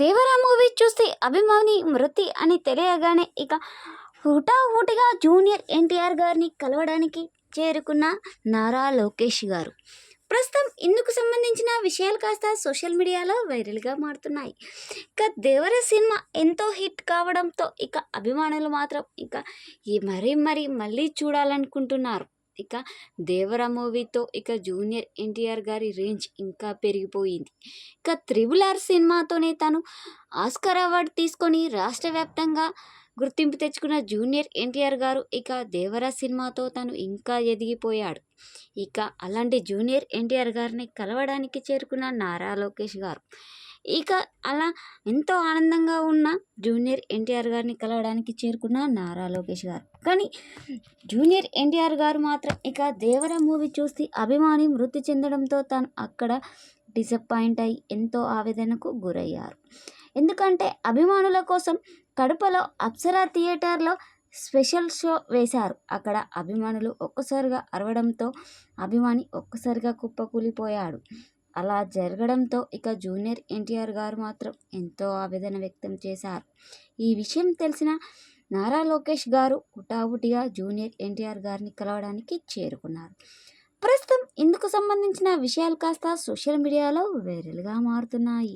Devara movie చూసి అభిమాని మృతి అని తెలియగానే ఇక హుటాహుటిగా జూనియర్ ఎన్టీఆర్ గారిని కలవడానికి చేరుకున్న నారా లోకేష్ గారు. ప్రస్తుతం ఇందుకు సంబంధించిన విషయాలు కాస్త సోషల్ మీడియాలో వైరల్గా మారుతున్నాయి. ఇక దేవర సినిమా ఎంతో హిట్ కావడంతో ఇక అభిమానులు మాత్రం ఇక ఈ మరీ మరీ మళ్ళీ చూడాలనుకుంటున్నారు. ఇక దేవర మూవీతో ఇక జూనియర్ ఎన్టీఆర్ గారి రేంజ్ ఇంకా పెరిగిపోయింది. ఇక త్రిబుల్ ఆర్ సినిమాతోనే తను ఆస్కర్ అవార్డు తీసుకొని రాష్ట్ర వ్యాప్తంగా గుర్తింపు తెచ్చుకున్న జూనియర్ ఎన్టీఆర్ గారు ఇక దేవరా సినిమాతో తను ఇంకా ఎదిగిపోయాడు. ఇక అలాంటి జూనియర్ ఎన్టీఆర్ గారిని కలవడానికి చేరుకున్న నారా లోకేష్ గారు ఇక అలా ఎంతో ఆనందంగా ఉన్న జూనియర్ ఎన్టీఆర్ గారిని కలవడానికి చేరుకున్న నారా లోకేష్ గారు. కానీ జూనియర్ ఎన్టీఆర్ గారు మాత్రం ఇక దేవర మూవీ చూసి అభిమాని మృతి చెందడంతో తాను అక్కడ డిసప్పాయింట్ అయి ఎంతో ఆవేదనకు గురయ్యారు. ఎందుకంటే అభిమానుల కోసం కడపలో అప్సరా థియేటర్లో స్పెషల్ షో వేశారు. అక్కడ అభిమానులు ఒక్కసారిగా అరవడంతో అభిమాని ఒక్కసారిగా కుప్పకూలిపోయాడు. అలా జరగడంతో ఇక జూనియర్ ఎన్టీఆర్ గారు మాత్రం ఎంతో ఆవేదన వ్యక్తం చేశారు. ఈ విషయం తెలిసిన నారా లోకేష్ గారు హుటాహుటిగా జూనియర్ ఎన్టీఆర్ గారిని కలవడానికి చేరుకున్నారు. ప్రస్తుతం ఇందుకు సంబంధించిన విషయాలు కాస్త సోషల్ మీడియాలో వైరల్గా మారుతున్నాయి.